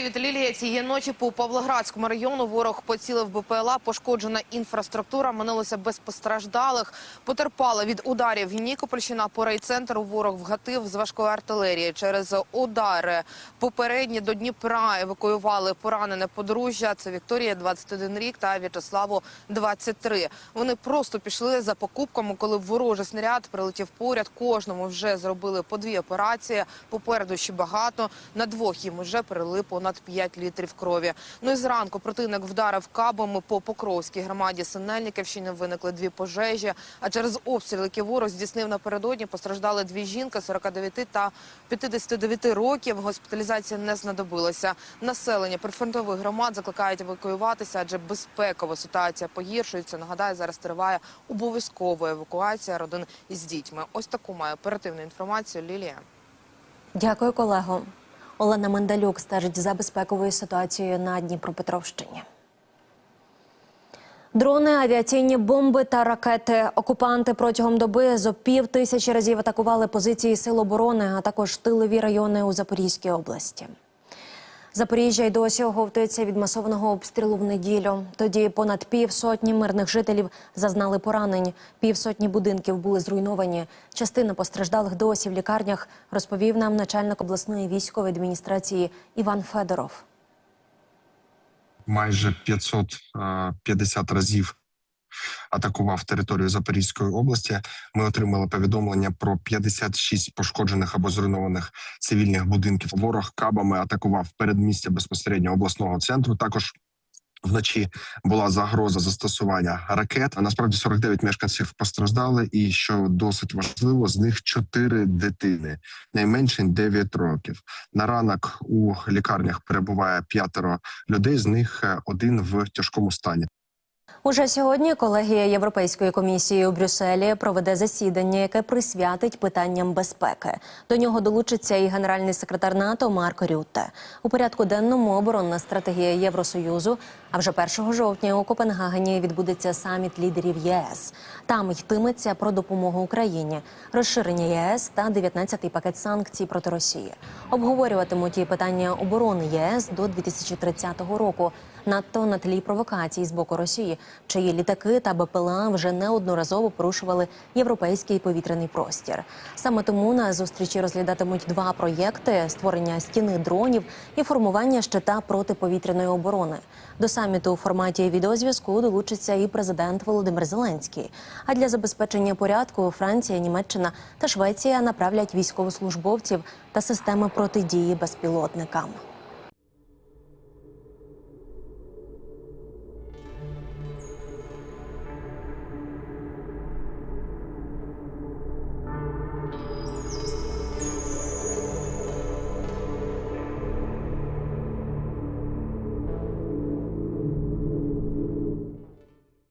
Привіт, Лілія. Цієї ночі по Павлоградському району ворог поцілив БПЛА. Пошкоджена інфраструктура. Минулося без постраждалих. Потерпала від ударів Нікопольщина. По райцентру ворог вгатив з важкої артилерії. Через удари попередні до Дніпра евакуювали поранене подружжя. Це Вікторія, 21 рік, та В'ячеславу, 23. Вони просто пішли за покупками, коли ворожий снаряд прилетів поряд. Кожному вже зробили по дві операції. Попереду ще багато. На двох їм вже перелили понад 5 літрів крові. Ну і зранку противник вдарив кабами по Покровській громаді Синельниківщини. Виникли дві пожежі. А через обстріл, який ворог здійснив напередодні, постраждали дві жінки 49 та 59 років. Госпіталізація не знадобилася. Населення прифронтових громад закликають евакуюватися, адже безпекова ситуація погіршується. Нагадаю, зараз триває обов'язкова евакуація родин із дітьми. Ось таку має оперативну інформацію Лілія. Дякую, колего. Олена Мендалюк стежить за безпековою ситуацією на Дніпропетровщині. Дрони, авіаційні бомби та ракети. Окупанти протягом доби зо пів тисячі разів атакували позиції сил оборони, а також тилові райони у Запорізькій області. Запоріжжя й досі оговтується від масованого обстрілу в неділю. Тоді понад півсотні мирних жителів зазнали поранень. Півсотні будинків були зруйновані. Частина постраждалих досі в лікарнях, розповів нам начальник обласної військової адміністрації Іван Федоров. майже 550 разів атакував територію Запорізької області. Ми отримали повідомлення про 56 пошкоджених або зруйнованих цивільних будинків. Ворог кабами атакував передмістя безпосередньо обласного центру. Також Вночі була загроза застосування ракет. А насправді 49 мешканців постраждали, і що досить важливо, з них 4 дитини, найменше 9 років. На ранок у лікарнях перебуває п'ятеро людей. З них е, один в тяжкому стані. Уже сьогодні колегія Європейської комісії у Брюсселі проведе засідання, яке присвятить питанням безпеки. До нього долучиться і генеральний секретар НАТО Марко Рютте. У порядку денному оборонна стратегія Євросоюзу. А вже 1 жовтня у Копенгагені відбудеться саміт лідерів ЄС. Там йтиметься про допомогу Україні, розширення ЄС та 19-й пакет санкцій проти Росії. Обговорюватимуть і питання оборони ЄС до 2030 року. Надто на тлі провокацій з боку Росії, чиї літаки та БПЛА вже неодноразово порушували європейський повітряний простір. Саме тому на зустрічі розглядатимуть два проєкти: створення стіни дронів і формування щита протиповітряної оборони. До саміту у форматі відеозв'язку долучиться і президент Володимир Зеленський. А для забезпечення порядку Франція, Німеччина та Швеція направлять військовослужбовців та системи протидії безпілотникам.